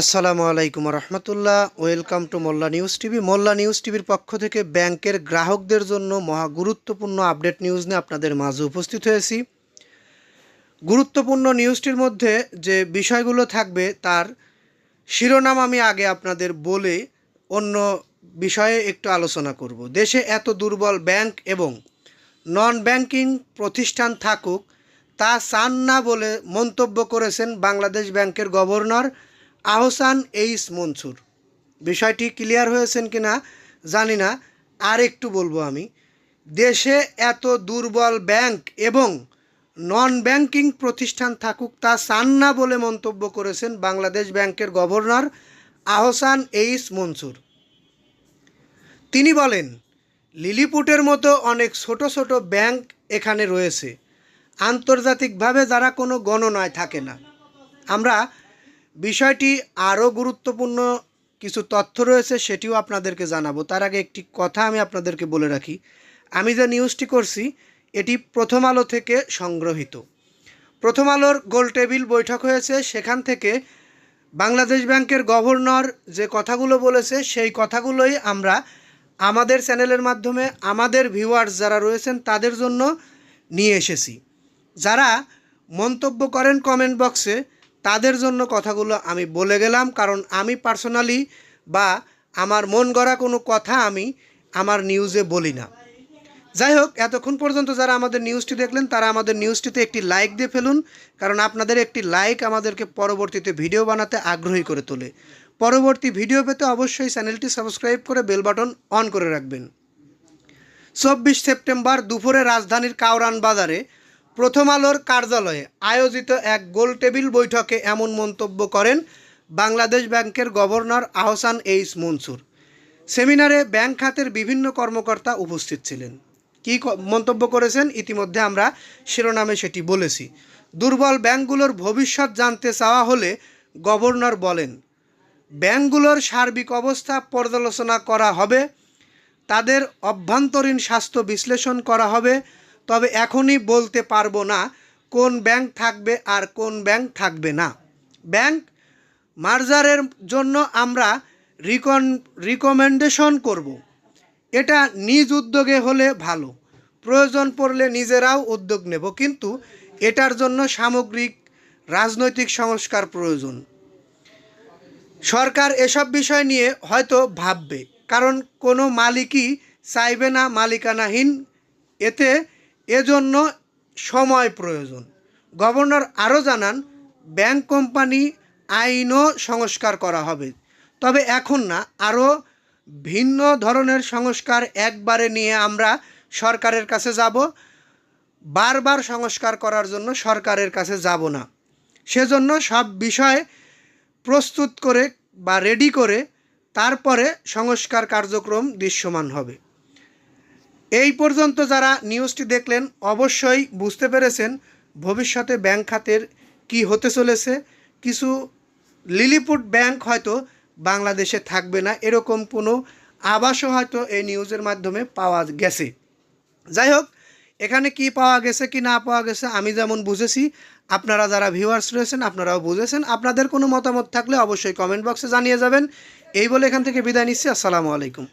আসসালামু আলাইকুম রহমতুল্লাহ। Welcome to Molla news TV. Molla news টিভির পক্ষ থেকে ব্যাংকের গ্রাহকদের জন্য মহা গুরুত্বপূর্ণ আপডেট নিউজ নিয়ে আপনাদের মাঝে উপস্থিত হয়েছি। গুরুত্বপূর্ণ নিউজটির মধ্যে যে বিষয়গুলো থাকবে তার শিরোনাম আমি আগে আপনাদের বলে অন্য বিষয়ে একটু আলোচনা করব। দেশে এত দুর্বল ব্যাংক এবং নন ব্যাংকিং প্রতিষ্ঠান থাকুক, তা চান না বলে মন্তব্য করেছেন বাংলাদেশ ব্যাংকের গভর্নর আহসান এইস মনসুর। বিষয়টি ক্লিয়ার হয়েছেন কি না জানি না আর একটু বলব আমি। দেশে এত দুর্বল ব্যাংক এবং নন ব্যাংকিং প্রতিষ্ঠান থাকুক তা চান না বলে মন্তব্য করেছেন বাংলাদেশ ব্যাংকের গভর্নর আহসান এইস মনসুর। তিনি বলেন, লিলিপুটের মতো অনেক ছোট ছোট ব্যাংক এখানে রয়েছে। আন্তর্জাতিকভাবে যারা কোনো গণনায় থাকে না। আমরা বিষয়টি আরও গুরুত্বপূর্ণ কিছু তথ্য রয়েছে সেটিও আপনাদেরকে জানাব। তার আগে একটি কথা আমি আপনাদেরকে বলে রাখি। আমি যে নিউজটি করছি, এটি প্রথম আলো থেকে সংগ্রহীত। প্রথম আলোর গোল টেবিল বৈঠক হয়েছে। সেখান থেকে বাংলাদেশ ব্যাংকের গভর্নর যে কথাগুলো বলেছে, সেই কথাগুলোই আমরা আমাদের চ্যানেলের মাধ্যমে আমাদের ভিউয়ার্স যারা রয়েছেন, তাদের জন্য নিয়ে এসেছি। যারা মন্তব্য করেন কমেন্ট বক্সে তাদের জন্য কথাগুলো আমি বলে গেলাম, কারণ আমি পার্সোনালি বা আমার মন গড়া কোনো কথা আমি আমার নিউজে বলি না। যাই হোক, এতক্ষণ পর্যন্ত যারা আমাদের নিউজটি দেখলেন, তারা আমাদের নিউজটিতে একটি লাইক দিয়ে ফেলুন, কারণ আপনাদের একটি লাইক আমাদেরকে পরবর্তীতে ভিডিও বানাতে আগ্রহী করে তোলে। পরবর্তী ভিডিও পেতে অবশ্যই চ্যানেলটি সাবস্ক্রাইব করে বেল বাটন অন করে রাখবেন। চব্বিশ সেপ্টেম্বর দুপুরে রাজধানীর কাউরান বাজারে প্রথম আলোর কার্যালয়ে আয়োজিত এক গোল টেবিল বৈঠকে এমন মন্তব্য করেন বাংলাদেশ ব্যাংকের গভর্নর আহসান এইস মনসুর। সেমিনারে ব্যাংক খাতের বিভিন্ন কর্মকর্তা উপস্থিত ছিলেন। ক- মন্তব্য করেছেন ইতিমধ্যে আমরা শিরোনামে সেটি বলেছি। দুর্বল ব্যাংকগুলোর ভবিষ্যৎ জানতে চাওয়া হলে গভর্নর বলেন, ব্যাংকগুলোর সার্বিক অবস্থা পর্যালোচনা করা হবে, তাদের অভ্যন্তরীণ স্বাস্থ্য বিশ্লেষণ করা হবে তবে এখনই বলতে পারব না কোন ব্যাংক থাকবে আর কোন ব্যাংক থাকবে না। ব্যাংক মার্জারের জন্য আমরা রিকন, রিকমেন্ডেশন করব। এটা নিজ উদ্যোগে হলে ভালো। প্রয়োজন পড়লে নিজেরাও উদ্যোগ নেব, কিন্তু এটার জন্য সামগ্রিক রাজনৈতিক সংস্কার প্রয়োজন। সরকার এসব বিষয় নিয়ে হয়তো ভাববে, কারণ কোনো মালিকই চাইবে না, মালিকানাহীন। এতে এজন্য সময় প্রয়োজন। গভর্নর আরও জানান, ব্যাংক কোম্পানি আইনও সংস্কার করা হবে। তবে এখন না, আরও ভিন্ন ধরনের সংস্কার একবারে নিয়ে আমরা সরকারের কাছে যাব। বারবার সংস্কার করার জন্য সরকারের কাছে যাব না। সেজন্য সব বিষয় প্রস্তুত করে বা রেডি করে তারপরে সংস্কার কার্যক্রম দৃশ্যমান হবে। এই পর্যন্ত যারা নিউজটি দেখলেন, অবশ্যই বুঝতে পেরেছেন ভবিষ্যতে ব্যাংক খাতের কি হতে চলেছে। কিছু লিলিপুট ব্যাংক হয়তো বাংলাদেশে থাকবে না, এরকম কোনো আবাসও হয়তো এই নিউজের মাধ্যমে পাওয়া গেছে। যাই হোক, এখানে কি পাওয়া গেছে, কি না পাওয়া গেছে, আমি যেমন বুঝেছি, আপনারা যারা ভিউয়ার্স রয়েছেন, আপনারাও বুঝেছেন। আপনাদের কোনো মতামত থাকলে অবশ্যই কমেন্ট বক্সে জানিয়ে যাবেন। এই বলে এখান থেকে বিদায় নিচ্ছি, আসসালামু আলাইকুম।